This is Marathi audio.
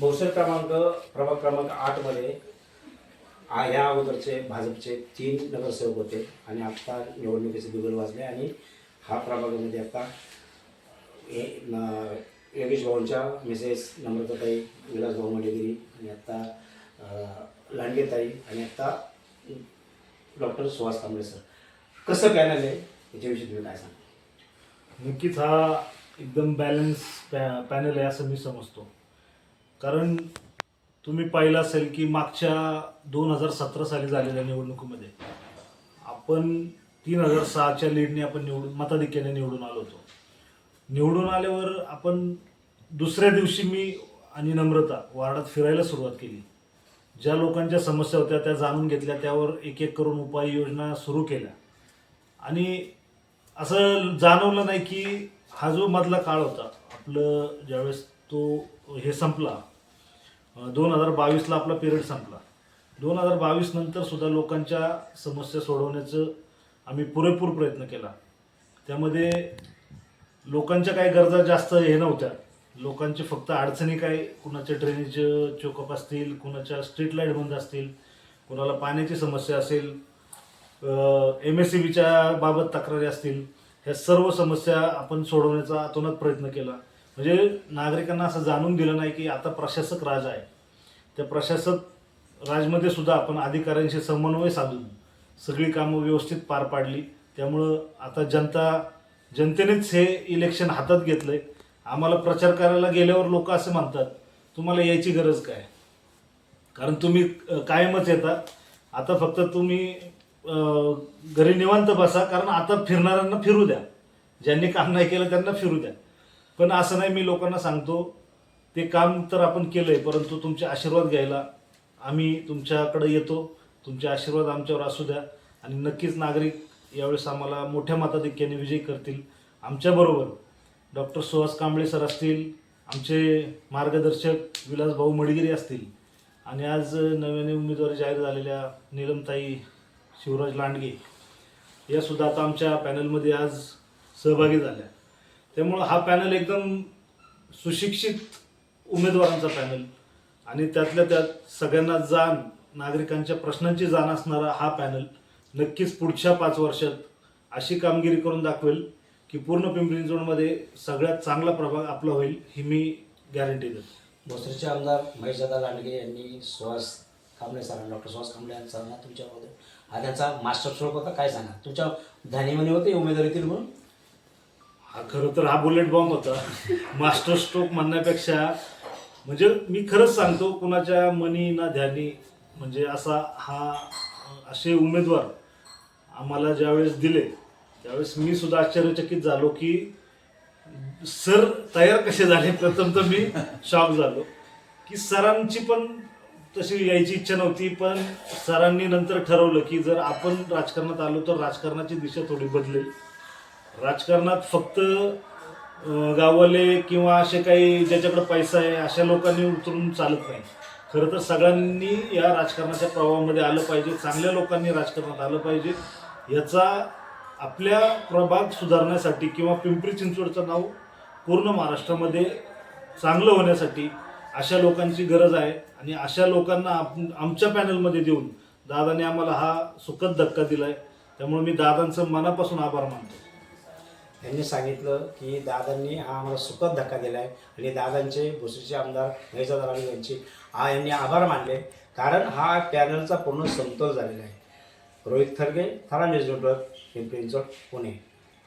बहुसर क्रमांक प्रभाग क्रमांक आठमध्ये आ ह्या अगोदरचे भाजपचे तीन नगरसेवक होते आणि आत्ता निवडणुकीचे बिगुल वाजले आणि हा प्रभागामध्ये आता योगेश भाऊंच्या मिसेस नम्रताताई विलास भाऊ मंडेगिरी आणि आत्ता लांडेताई आणि आत्ता डॉक्टर सुहास कांबळे सर. कसं पॅनल आहे? याच्याविषयी तुम्ही काय सांगा नक्कीच हा एकदम बॅलन्स पॅ पॅनल आहे असं मी समजतो. कारण तुम्ही पाहिलं असेल की मागच्या दोन हजार सतरा साली झालेल्या निवडणुकीमध्ये आपण तीन हजार सहाच्या लीडने आपण निवडून मताधिक्याने निवडून आलो होतो. निवडून आल्यावर आपण दुसऱ्या दिवशी मी आणि नम्रता वार्डात फिरायला सुरुवात केली. ज्या लोकांच्या समस्या होत्या त्या जाणून घेतल्या त्यावर एक एक करून उपाययोजना सुरू केल्या. आणि असं जाणवलं नाही की हा जो मधला काळ होता आपलं ज्यावेळेस तो हे संपला दोन हजार बावीसला आपला पिरियड संपला. दोन हजार बावीस नंतर सुद्धा लोकांच्या समस्या सोडवण्याचं आम्ही पुरेपूर प्रयत्न केला. त्यामध्ये लोकांच्या काही गरजा जास्त हे नव्हत्या. लोकांचे फक्त अडचणी काय कुणाच्या ड्रेनेजचे चोकअप असतील कुणाच्या स्ट्रीट लाइट बंद असतील कुणाला पाण्याची समस्या असेल एम एस सी बीच्या बाबत तक्रारी असतील ह्या सर्व समस्या आपण सोडवण्याचा अतोनात प्रयत्न केला. म्हणजे नागरिकांना असं जाणून दिलं नाही की आता प्रशासक राज आहे. त्या प्रशासक राजमध्ये सुद्धा आपण अधिकाऱ्यांशी समन्वय साधून सगळी कामं व्यवस्थित पार पाडली. त्यामुळं आता जनता जनतेनेच हे इलेक्शन हातात घेतलंय. आम्हाला प्रचार करायला गेल्यावर लोक असं म्हणतात तुम्हाला यायची गरज काय? कारण तुम्ही कायमच येता. आता फक्त तुम्ही घरी निवांत बसा कारण आता फिरणाऱ्यांना फिरू द्या. ज्यांनी काम नाही केलं त्यांना फिरू द्या. पण असं नाही मी लोकांना सांगतो ते काम तर आपण केलं आहे परंतु तुमचे आशीर्वाद घ्यायला आम्ही तुमच्याकडे येतो. तुमचे आशीर्वाद आमच्यावर असू द्या. आणि नक्कीच नागरिक यावेळेस आम्हाला मोठ्या मताधिक्याने विजयी करतील. आमच्याबरोबर डॉक्टर सुहास कांबळे सर असतील आमचे मार्गदर्शक विलासभाऊ मडगिरी असतील. आणि आज नव्याने उमेदवारी जाहीर झालेल्या नीलमताई शिवराज लांडगे या सुद्धा आता आमच्या पॅनलमध्ये आज सहभागी झाल्या. त्यामुळं हा पॅनल एकदम सुशिक्षित उमेदवारांचा पॅनल आणि त्यातल्या त्यात सगळ्यांना जाण नागरिकांच्या प्रश्नांची जाण असणारा हा पॅनल नक्कीच पुढच्या पाच वर्षात अशी कामगिरी करून दाखवेल की पूर्ण पिंपरी चिंचवडमध्ये सगळ्यात चांगला प्रभाग आपला होईल ही मी गॅरंटी देतो. भोसरीचे आमदार महेशदादा लांडगे यांनी श्वास कांबळे सरांना डॉक्टर सुहास कांबळे यांचा तुमच्याबद्दल. हा त्यांचा मास्टर स्ट्रोक होता काय सांगा? तुमच्या ध्यानीमध्ये होते उमेदवारीतील म्हणून? हा खरं तर हा बुलेट बॉम्ब होता. मास्टर स्ट्रोक म्हणण्यापेक्षा म्हणजे मी खरंच सांगतो कुणाच्या मनी ना ध्यानी म्हणजे असा हा असे उमेदवार आम्हाला ज्यावेळेस दिले त्यावेळेस मी सुद्धा आश्चर्यचकित झालो की सर तयार कसे झाले? प्रथम तर मी शॉक झालो. की सरांची पण तशी यायची इच्छा नव्हती पण सरांनी नंतर ठरवलं की जर आपण राजकारणात आलो तर राजकारणाची दिशा थोडी बदलेल. राजकारणात फक्त गाववाले किंवा असे काही ज्याच्याकडे पैसा आहे अशा लोकांनी उतरून चालत नाही. खरं तर सगळ्यांनी या राजकारणाच्या प्रभावामध्ये आलं पाहिजे चांगल्या लोकांनी राजकारणात आलं पाहिजे. याचा आपल्या प्रभाग सुधारण्यासाठी किंवा पिंपरी चिंचवडचं नाव पूर्ण महाराष्ट्रामध्ये चांगलं होण्यासाठी अशा लोकांची गरज आहे आणि अशा लोकांना आमच्या पॅनलमध्ये देऊन दादाने आम्हाला हा सुखद धक्का दिलाय. त्यामुळे मी दादांचं मनापासून आभार मानतो. त्यांनी सांगितलं की दादांनी हा आम्हाला सुखद धक्का दिला आहे आणि दादांचे भोसरीचे आमदार महेशदादा दराणी यांचे हा यांनी आभार मानले. कारण हा पॅनलचा पूर्ण समतोल झालेला आहे. रोहित खरगे थरा न्यूज नेटवर्क पिंपरी पुणे.